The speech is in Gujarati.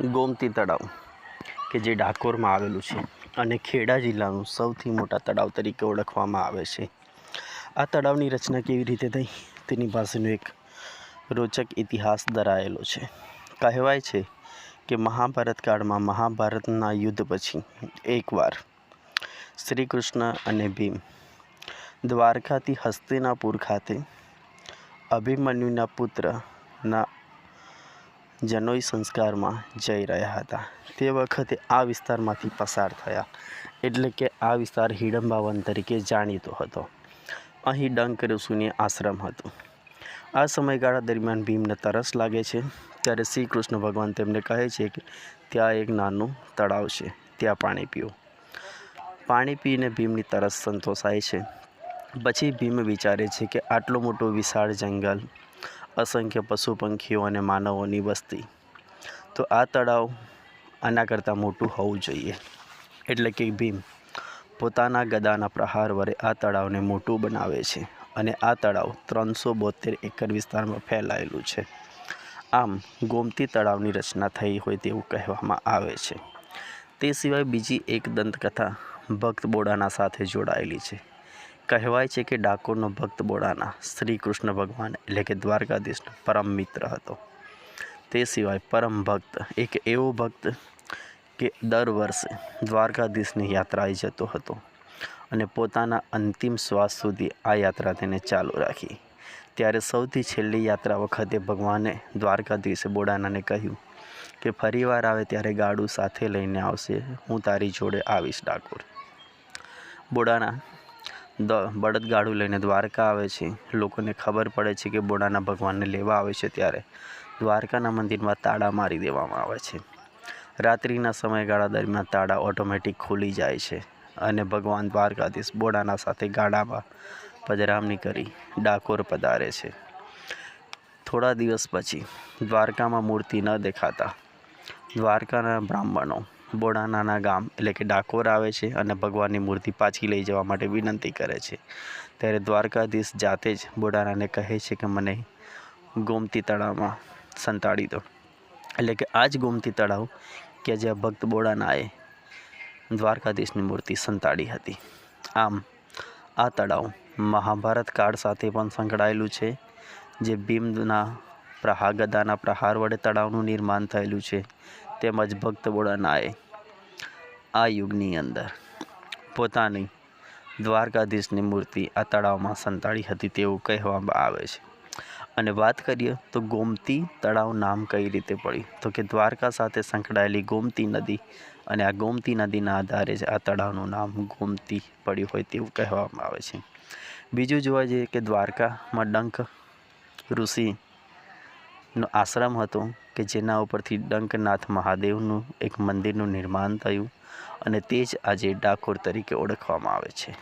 ગોમતી તળાવ, કે જે ડાકોરમાં આવેલું છે અને ખેડા જિલ્લાનું સૌથી મોટા તળાવ તરીકે ઓળખવામાં આવે છે. આ તળાવની રચના કેવી રીતે થઈ? તેની પાસેનો એક રોચક ઇતિહાસ ધરાયેલો છે. કહેવાય છે કે મહાભારત કાળમાં મહાભારતના યુદ્ધ પછી એકવાર શ્રી કૃષ્ણ અને ભીમ દ્વારકાથી હસ્તિનાપુર ખાતે અભિમન્યુના પુત્રના જનોઈ સંસ્કારમાં જઈ રહ્યા હતા. તે વખતે આ વિસ્તારમાંથી પસાર થયા, એટલે કે આ વિસ્તાર હિડંબાવન તરીકે જાણીતો હતો. અહીં ડંક ઋષુની આશ્રમ હતું. આ સમયગાળા દરમિયાન ભીમને તરસ લાગે છે. ત્યારે શ્રી કૃષ્ણ ભગવાન તેમને કહે છે કે, ત્યાં એક નાનું તળાવ છે. ત્યાં પાણી પીઓ. પાણી પીને ભીમની તરસ સંતોષાય છે. પછી ભીમ વિચારે છે કે, આટલો મોટો વિશાળ જંગલ અસંખ્ય પશુ પંખીઓ અને માનવોની વસ્તી. તો આ તળાવ આના કરતાં મોટું હોવું જોઈએ. એટલે કે ભીમ પોતાના ગદાના પ્રહાર વડે આ તળાવને મોટું બનાવે છે અને આ તળાવ ત્રણસો બોતેર એકર વિસ્તારમાં ફેલાયેલું છે. આમ ગોમતી તળાવની રચના થઈ હોય તેવું કહેવામાં આવે છે. તે સિવાય બીજી એક દંતકથા ભક્ત બોડાના સાથે જોડાયેલી છે. કહેવાય છે કે ડાકોરનો ભક્ત બોડાના શ્રી કૃષ્ણ ભગવાન એટલે કે દ્વારકાધીશનો પરમ મિત્ર હતો. તે સિવાય પરમ ભક્ત એક એવો ભક્ત કે દર વર્ષે દ્વારકાધીશની યાત્રાએ જતો હતો અને પોતાના અંતિમ શ્વાસ સુધી આ યાત્રા તેને ચાલુ રાખી. ત્યારે સૌથી છેલ્લી યાત્રા વખતે ભગવાને દ્વારકાધીશે બોડાનાને કહ્યું કે ફરીવાર આવે ત્યારે ગાડું સાથે લઈને આવશે, હું તારી જોડે આવીશ ડાકોર. બોડાના બળદગાડું લઈને દ્વારકા આવે છે. લોકોને ખબર પડે છે કે બોડાના ભગવાનને લેવા આવે છે ત્યારે દ્વારકાના મંદિરમાં તાળા મારી દેવામાં આવે છે. રાત્રિના સમયગાળા દરમિયાન તાળા ઓટોમેટિક ખુલી જાય છે અને ભગવાન દ્વારકાધીશ બોડાના સાથે ગાડામાં પધરામણી કરી ડાકોર પધારે છે. થોડા દિવસ પછી દ્વારકામાં મૂર્તિ ન દેખાતા દ્વારકાના બ્રાહ્મણો, બોડાનાના ગામ, એટલે કે ડાકોર આવે છે અને ભગવાનની મૂર્તિ પાછી લઈ જવા માટે વિનંતી કરે છે. ત્યારે દ્વારકાધીશ જાતે જ બોડાનાને કહે છે કે મને ગોમતી તળાવમાં સંતાડી દો. એટલે કે આ જ ગોમતી તળાવ કે જ્યાં ભક્ત બોડાનાએ દ્વારકાધીશની મૂર્તિ સંતાડી હતી. આમ, આ તળાવ મહાભારત કાળ સાથે પણ સંકળાયેલું છે, જે ભીમના પ્રહાર ગદાના પ્રહાર વડે તળાવનું નિર્માણ થયેલું છે. તેમજ ભક્ત બોડાનાએ આ યુગની અંદર પોતાની દ્વારકાધીશની મૂર્તિ આ તળાવમાં સંતાડી હતી તેવું કહેવામાં આવે છે. અને વાત કરીએ તો ગોમતી તળાવ નામ કઈ રીતે પડ્યું? તો કે દ્વારકા સાથે સંકળાયેલી ગોમતી નદી અને આ ગોમતી નદીના આધારે જ આ તળાવનું નામ ગોમતી પડ્યું હોય તેવું કહેવામાં આવે છે. બીજું જોવા જઈએ કે દ્વારકામાં ડંક ઋષિનો આશ્રમ હતો કે જેના ઉપરથી ડંકનાથ મહાદેવનું એક મંદિરનું નિર્માણ થયું અને તે જ આજે ડાકોર તરીકે ઓળખવામાં આવે છે.